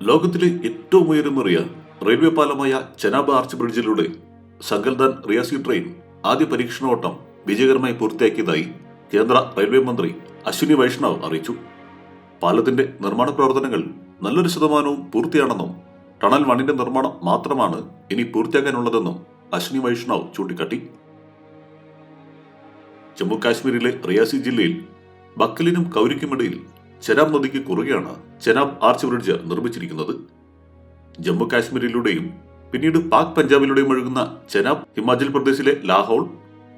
ലോകത്തിലെ ഏറ്റവും ഉയരമേറിയ റെയിൽവേ പാലമായ ചെനാബ് ആർച്ച് ബ്രിഡ്ജിലൂടെ സങ്കൽദാൻ റിയാസി ട്രെയിൻ ആദ്യ പരീക്ഷണോട്ടം വിജയകരമായി പൂർത്തിയാക്കിയതായി കേന്ദ്ര റെയിൽവേ മന്ത്രി അശ്വിനി വൈഷ്ണവ് അറിയിച്ചു. പാലത്തിന്റെ നിർമ്മാണ പ്രവർത്തനങ്ങൾ നല്ലൊരു ശതമാനവും പൂർത്തിയാണെന്നും ടണൽ വണ്ണിന്റെ നിർമ്മാണം മാത്രമാണ് ഇനി പൂർത്തിയാക്കാനുള്ളതെന്നും അശ്വിനി വൈഷ്ണവ് ചൂണ്ടിക്കാട്ടി. ജമ്മു കാശ്മീരിലെ റിയാസി ജില്ലയിൽ ബക്കലിനും കൗരിക്കുമിടയിൽ ചെനാബ് നദിക്ക് കുറുകെയാണ് ചെനാബ് ആർച്ച് ബ്രിഡ്ജ് നിർമ്മിച്ചിരിക്കുന്നത്. ജമ്മു കാശ്മീരിലൂടെയും പിന്നീട് പാക് പഞ്ചാബിലൂടെയും ഒഴുകുന്ന ചെനാബ് ഹിമാചൽ പ്രദേശിലെ ലാഹോൾ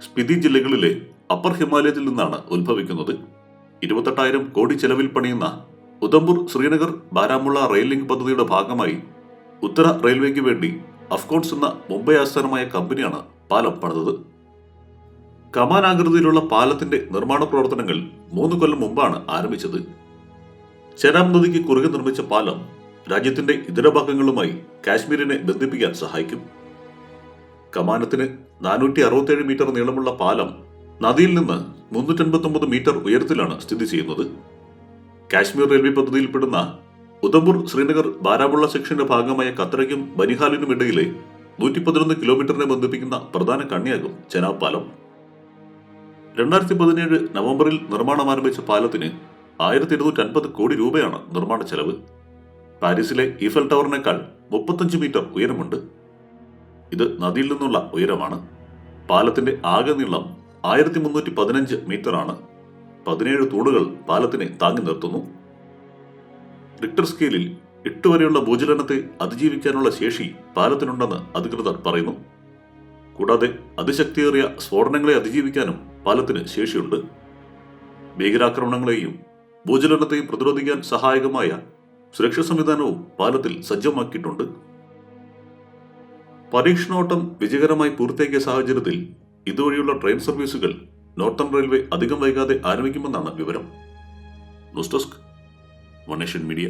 സ്പിതി ജില്ലകളിലെ അപ്പർ ഹിമാലയത്തിൽ നിന്നാണ് ഉത്ഭവിക്കുന്നത്. ഇരുപത്തെട്ടായിരം കോടി ചെലവിൽ പണിയുന്ന ഉദംപൂർ ശ്രീനഗർ ബാരാമുള്ള റെയിൽ ലിങ്ക് പദ്ധതിയുടെ ഭാഗമായി ഉത്തര റെയിൽവേക്ക് വേണ്ടി അഫ്കോൺസ് എന്ന മുംബൈ ആസ്ഥാനമായ കമ്പനിയാണ് പാലം പണിതത്. കമാനാകൃതിയിലുള്ള പാലത്തിന്റെ നിർമ്മാണ പ്രവർത്തനങ്ങൾ മൂന്ന് കൊല്ലം മുമ്പാണ് ആരംഭിച്ചത്. ചെനാബ് നദിക്ക് കുറുകെ നിർമ്മിച്ച പാലം രാജ്യത്തിന്റെ ഇതര ഭാഗങ്ങളുമായി കാശ്മീരിനെ ബന്ധിപ്പിക്കാൻ സഹായിക്കും. കമാനത്തിന് നാനൂറ്റി അറുപത്തേഴ് മീറ്റർ നീളമുള്ള പാലം നദിയിൽ നിന്ന് മുന്നൂറ്റൻപത്തൊമ്പത് മീറ്റർ ഉയരത്തിലാണ് സ്ഥിതി ചെയ്യുന്നത്. കാശ്മീർ റെയിൽവേ പദ്ധതിയിൽപ്പെടുന്ന ഉദംപൂർ ശ്രീനഗർ ബാരാമുള്ള സെക്ഷന്റെ ഭാഗമായ കത്രയ്ക്കും ബനിഹാലിനും ഇടയിലെ നൂറ്റി പതിനൊന്ന് കിലോമീറ്ററിനെ ബന്ധിപ്പിക്കുന്ന പ്രധാന കണ്ണിയാകും ചെനാബ് പാലം രണ്ടായിരത്തി പതിനേഴ് നവംബറിൽ നിർമ്മാണം ആരംഭിച്ച പാലത്തിന് ആയിരത്തി ഇരുന്നൂറ്റി അൻപത് കോടി രൂപയാണ് നിർമ്മാണ ചെലവ്. പാരീസിലെ ഈഫൽ ടവറിനേക്കാൾ മുപ്പത്തഞ്ച് മീറ്റർ ഉയരമുണ്ട്. ഇത് നദിയിൽ നിന്നുള്ള ഉയരമാണ്. പാലത്തിന്റെ ആകെ നീളം ആയിരത്തി മുന്നൂറ്റി പതിനഞ്ച് മീറ്ററാണ്. പതിനേഴ് തൂണുകൾ പാലത്തിനെ താങ്ങി നിർത്തുന്നു. റിക്ടർ സ്കെയിലിൽ എട്ട് വരെയുള്ള ഭൂചലനത്തെ അതിജീവിക്കാനുള്ള ശേഷി പാലത്തിനുണ്ടെന്ന് അധികൃതർ പറയുന്നു. കൂടാതെ അതിശക്തിയേറിയ സ്ഫോടനങ്ങളെ അതിജീവിക്കാനും പാലത്തിന് ശേഷിയുണ്ട്. ഭീകരാക്രമണങ്ങളെയും ഭൂചലനത്തെയും പ്രതിരോധിക്കാൻ സഹായകമായ സുരക്ഷാ സംവിധാനവും പാലത്തിൽ സജ്ജമാക്കിയിട്ടുണ്ട്. പരീക്ഷണോട്ടം വിജയകരമായി പൂർത്തിയാക്കിയ സാഹചര്യത്തിൽ ഇതുവഴിയുള്ള ട്രെയിൻ സർവീസുകൾ നോർത്തേൺ റെയിൽവേ അധികം വൈകാതെ ആരംഭിക്കുമെന്നാണ് വിവരം. News desk media.